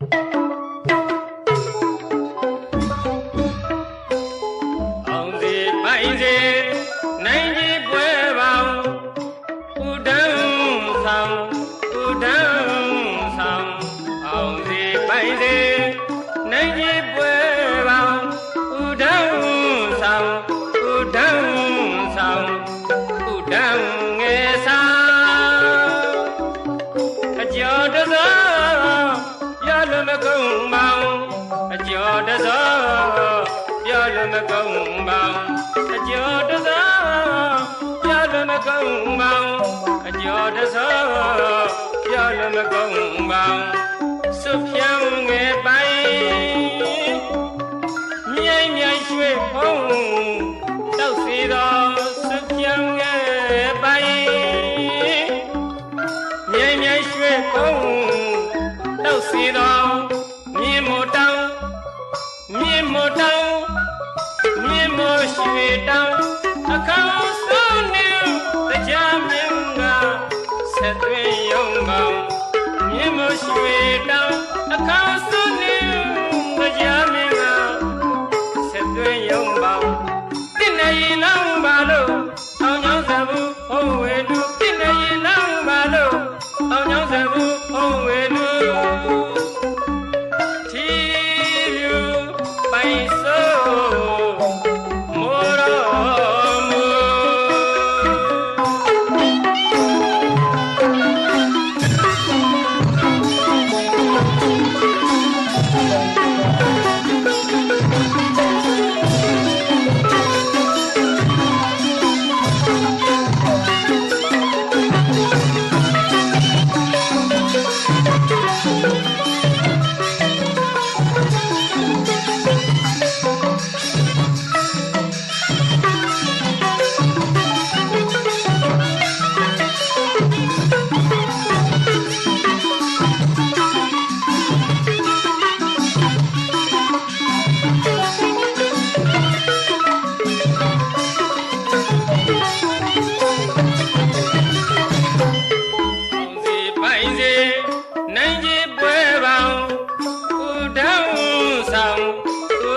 အော မကုန်းမောင်အကျော်တစောရလွန်မကုန်းမောင်အကျော်တစောရလွန်မကုန်းမောင်အကျော်တစောရလွန်မကုန်းမောင်စွဖြံငယ်ပိုင်မြိုင်မြိုင်ရွှေဖုံးတောက်စီတော်စွဖြံငယ်ပိုင် မြင်းမို့တောင်းမြင်းမို့ရွှေတောင်းအခန်းဆုံးနေတရားမင်းကဆက်သွင်းယုံပေါင်းမြင်းမို့ရွှေတောင်းအခန်းဆုံး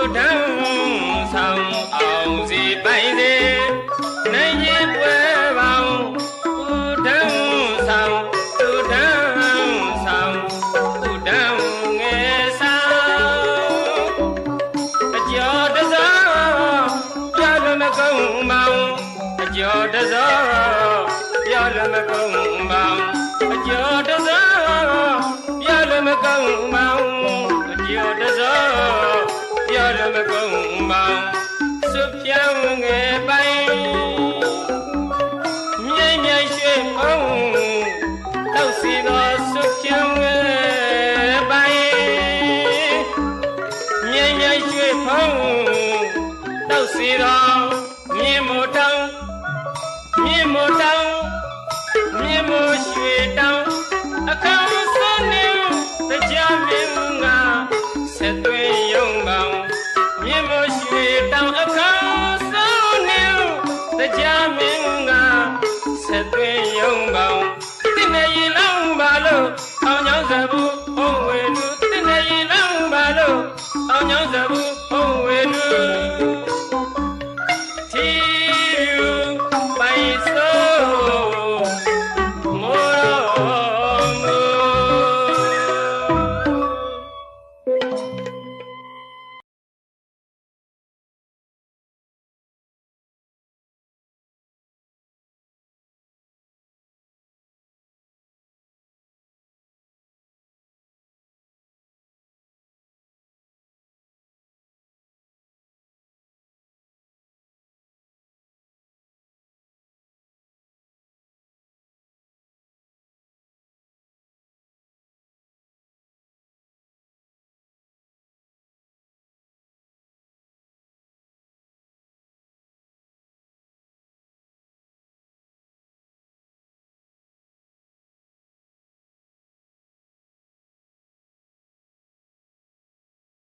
ဥဒံဆောင်အောင်စီပိုင်စီနိုင်ကြီးပွဲပေါင်းဥဒံဆောင်ဥဒံဆောင်ဥဒံငယ်ဆောင်အကျော်တစောပြောလို့မကုန်းမောင်အကျော်တစောပြောလို့မကုန်းမောင်အကျော်တစောပြောလို့မကုန်းမောင်အကျော်တစောပြောလို့ မကုန်းမောင်စွဖြံငယ်ပိုင်မြိတ်မြိုင်ရွှေဖုံးတောက်စီတော်စွဖြံငယ်ပိုင်မြိုင်မြိုင်ရွှေဖုံးတောက်စီတော်မြင်းမို့တောင်းမြင်းမို့တောင်းမြင်းမို့ လို့အောင်ကြောင်းစဘူးဘုံဝေလူတင်းနေရင်လောင်းပါလို့အောင်ကြောင့်စဘူး